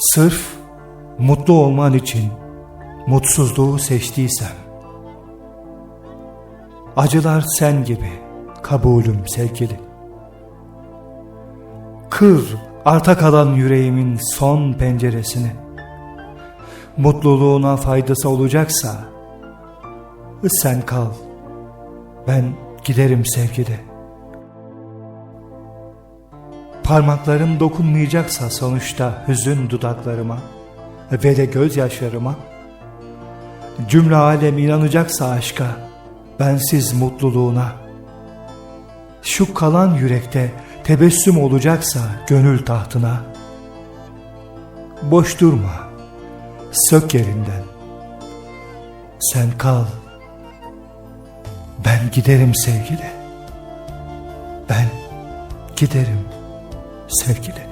Sırf mutlu olman için mutsuzluğu seçtiysem, acılar sen gibi kabulüm sevgili. Kır arta kalan yüreğimin son penceresini. Mutluluğuna faydası olacaksa sen kal. Ben giderim sevgili. Parmaklarım dokunmayacaksa sonuçta hüzün dudaklarıma ve de gözyaşlarıma. Cümle alem inanacaksa aşka, bensiz mutluluğuna. Şu kalan yürekte tebessüm olacaksa gönül tahtına. Boş durma, sök yerinden. Sen kal, ben giderim sevgili. Ben giderim sevgili.